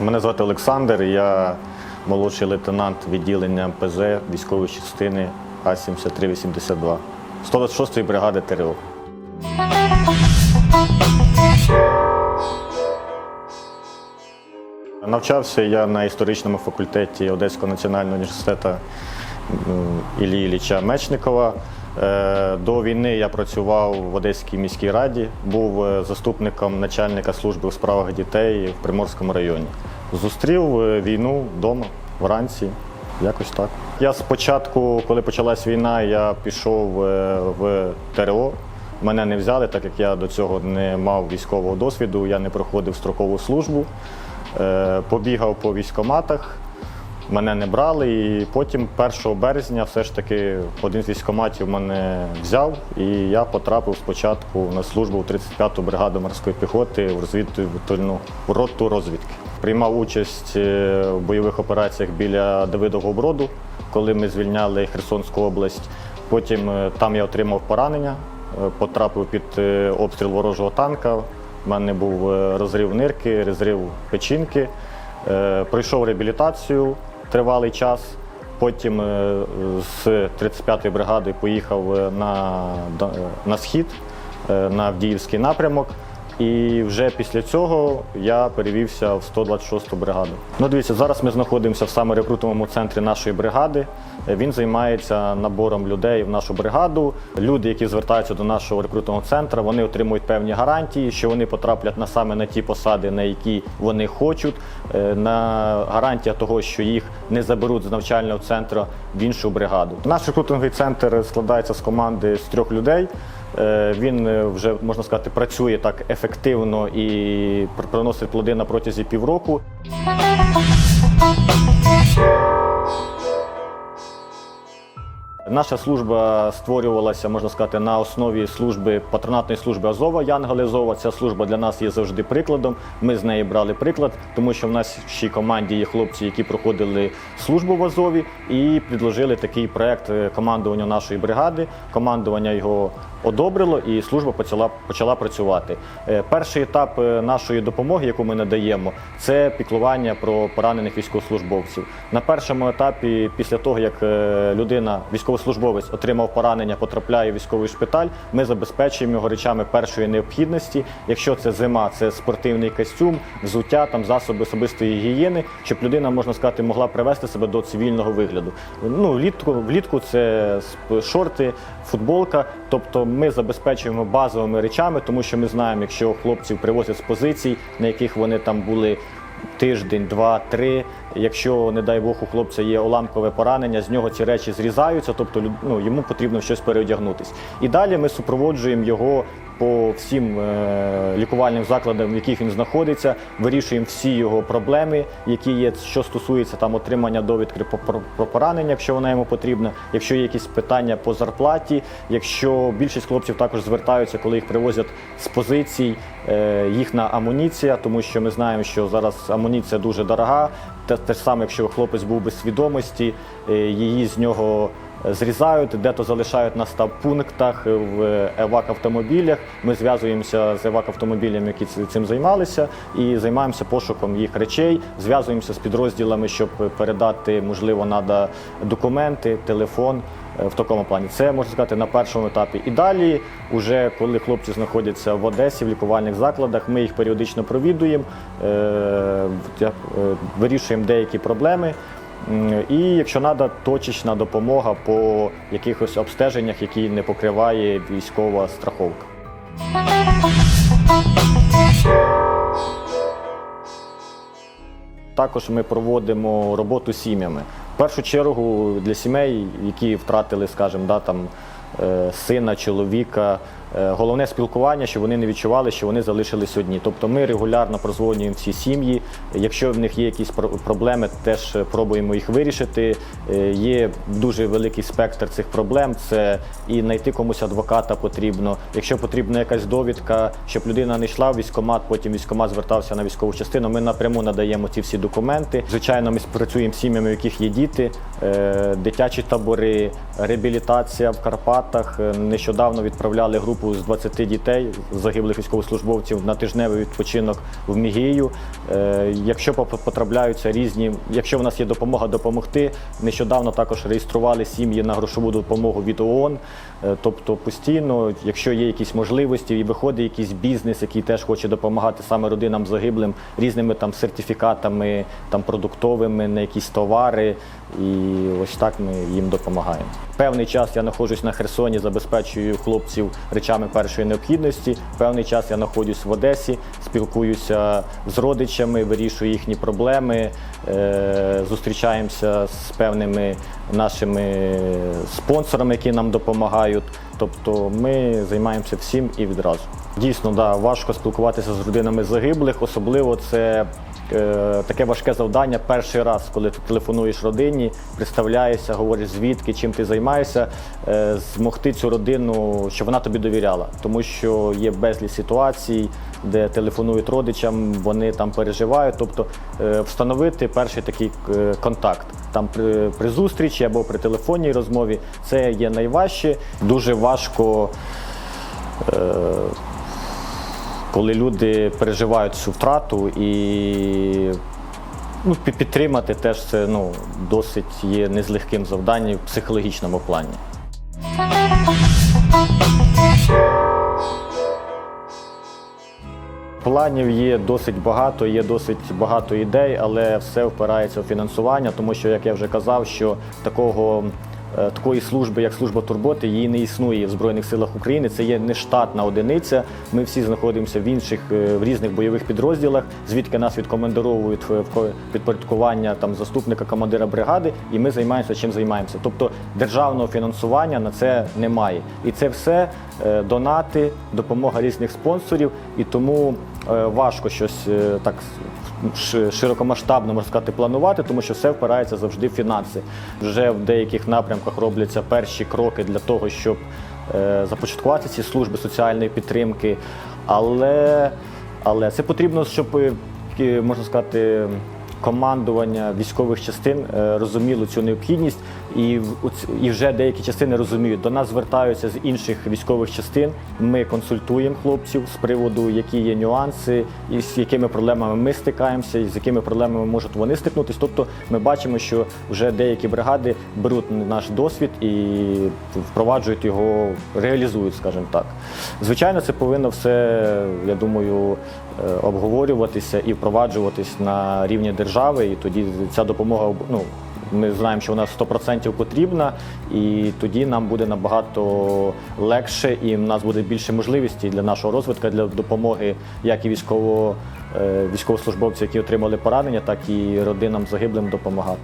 Мене звати Олександр, я молодший лейтенант відділення МПЗ військової частини А-7382 126-ї бригади ТРО. Навчався я на історичному факультеті Одеського національного університету Іллі Ілліча Мечникова. Е, До війни я працював в Одеській міській раді, був е, заступником начальника служби у справах дітей в Приморському районі. Зустрів е, війну вдома вранці. Якось так. Я спочатку, коли почалась війна, я пішов в ТРО. Мене не взяли, так як я до цього не мав військового досвіду, я не проходив строкову службу. Побігав по військоматах, мене не брали, і потім 1 березня все ж таки один з військоматів мене взяв, і я потрапив спочатку на службу в 35-ту бригаду морської піхоти в розвідувальну роту розвідки. Приймав участь е, в бойових операціях біля Давидового Броду, коли ми звільняли Херсонську область. Потім е, там я отримав поранення, е, потрапив під обстріл ворожого танка. У мене був розрив нирки, розрив печінки. Пройшов реабілітацію тривалий час. Потім е, з 35-ї бригади поїхав е, на, е, на схід, на Авдіївський напрямок. І вже після цього я перевівся в 126-ту бригаду. Ну, дивіться, зараз ми знаходимося в саме рекрутовому центрі нашої бригади. Він займається набором людей в нашу бригаду. Люди, які звертаються до нашого рекрутового центру, вони отримують певні гарантії, що вони потраплять на саме на ті посади, на які вони хочуть. Е, На гарантія того, що їх не заберуть з навчального центру в іншу бригаду. Наш рекрутинговий центр складається з команди з трьох людей. Е, Він е, вже можна сказати працює так ефективно і пр- приносить плоди на протязі півроку. Наша служба створювалася, можна сказати, на основі служби патронатної служби Азова Янголи Азова. Ця служба для нас є завжди прикладом. Ми з неї брали приклад, тому що в нашій команді є хлопці, які проходили службу в Азові, і предложили такий проект е, командування нашої бригади. Командування його одобрило, і служба почала почала працювати. Е, Перший етап е, нашої допомоги, яку ми надаємо, це піклування про поранених військовослужбовців. На першому етапі, після того як людина, військовослужбовець, отримав поранення, потрапляє в військовий шпиталь, ми забезпечуємо його речами першої необхідності. Якщо це зима, це спортивний костюм, взуття, там засоби особистої гігієни, щоб людина, можна сказати, могла привести себе до цивільного вигляду. Ну, влітку, влітку це шорти, футболка. Тобто ми забезпечуємо базовими речами, тому що ми знаємо, якщо хлопців привозять з позицій, на яких вони там були. Тиждень, два, три. Якщо, не дай Бог, у хлопця є уламкове поранення, з нього ці речі зрізаються, тобто ну, йому потрібно щось переодягнутись. І далі ми супроводжуємо його по всім е, лікувальним закладам, в яких він знаходиться, вирішуємо всі його проблеми, які є, що стосується там отримання довідки про, поранення, якщо вона йому потрібна, якщо є якісь питання по зарплаті, якщо більшість хлопців також звертаються, коли їх привозять з позицій, е, їхня амуніція, тому що ми знаємо, що зараз амуніція дуже дорога. Те ж саме, якщо хлопець був без свідомості, е, її з нього зрізають, де-то залишають на стаб-пунктах в евак-автомобілях. Ми зв'язуємося з евак-автомобілями, які цим займалися, і займаємося пошуком їх речей, зв'язуємося з підрозділами, щоб передати, можливо, треба документи, телефон. е, В такому плані це можна сказати на першому етапі. І далі, уже коли хлопці знаходяться в Одесі в лікувальних закладах, ми їх періодично провідуємо, е, е, вирішуємо деякі проблеми. І якщо треба, точечна допомога по якихось обстеженнях, які не покриває військова страховка. Також ми проводимо роботу з сім'ями. В першу чергу для сімей, які втратили, скажімо, да, там, е, сина, чоловіка. Е, Головне спілкування, щоб вони не відчували, що вони залишились одні. Тобто ми регулярно прозвонюємо всі сім'ї. Якщо в них є якісь проблеми, теж е, пробуємо їх вирішити. Е, Є дуже великий спектр цих проблем. Це і знайти комусь адвоката потрібно. Якщо потрібна якась довідка, щоб людина не йшла в військкомат, потім військкомат звертався на військову частину. Ми напряму надаємо ці всі документи. Звичайно, ми працюємо з сім'ями, у яких є діти, дитячі табори, реабілітація в Карпатах. Нещодавно відправляли групу з 20 дітей загиблих військовослужбовців на тижневий відпочинок в Мігію. Е, Якщо потрапляються різні, якщо в нас є допомога допомогти, нещодавно також реєстрували сім'ї на грошову допомогу від ООН. Е, Тобто постійно, якщо є якісь можливості і виходить якийсь бізнес, який теж хоче допомагати саме родинам загиблим різними там сертифікатами, там продуктовими на якісь товари, і ось так ми їм допомагаємо. Певний час я знаходжусь на Херсоні, забезпечую хлопців речами першої необхідності. Певний час я знаходжусь в Одесі, спілкуюся з родичами, вирішую їхні проблеми, е, зустрічаємося з певними нашими спонсорами, які нам допомагають. Тобто ми займаємося всім і відразу. Дійсно, да, важко спілкуватися з родинами загиблих, особливо це таке важке завдання перший раз, коли ти телефонуєш родині, представляєшся, говориш звідки, чим ти займаєшся, е, змогти цю родину, щоб вона тобі довіряла. Тому що є безліч ситуацій, де телефонують родичам, вони там переживають. Тобто е, встановити перший такий е, контакт. Там при, при зустрічі або при телефонній розмові це є найважче. Дуже важко коли люди переживають цю втрату і ну, підтримати теж це ну, досить є не з легким завданням в психологічному плані. Планів є досить багато, є досить багато ідей, але все впирається в фінансування, тому що, як я вже казав, що такого. Е, Такої служби, як служба турботи, її не існує в Збройних силах України. Це є не штатна одиниця. Ми всі знаходимося в інших е, в різних бойових підрозділах, звідки нас відкомендовують в підпорядкування там заступника командира бригади, і ми займаємося чим займаємося. Тобто державного фінансування на це немає. І це все донати, допомога різних спонсорів, і тому е, важко щось е, так широкомасштабно можна сказати планувати, тому що все впирається завжди в фінанси. Вже в деяких напрямках робляться перші кроки для того, щоб е, започаткувати ці служби соціальної підтримки. Але, але це потрібно, щоб е, можна сказати. Командування військових частин е, розуміло цю необхідність, і і вже деякі частини розуміють. До нас звертаються з інших військових частин. Ми консультуємо хлопців з приводу, які є нюанси, і з якими проблемами ми стикаємося, і з якими проблемами можуть вони стикнутися. Тобто, ми бачимо, що вже деякі бригади беруть наш досвід і впроваджують його, реалізують, скажімо так. Звичайно, це повинно все, я думаю, е, обговорюватися і впроваджуватись на рівні держави, і тоді ця допомога ну, ми знаємо, що вона 100% потрібна, і тоді нам буде набагато легше, і в нас буде більше можливостей для нашого розвитку, для допомоги як і військово, е, військовослужбовців, які отримали поранення, так і родинам загиблим допомагати.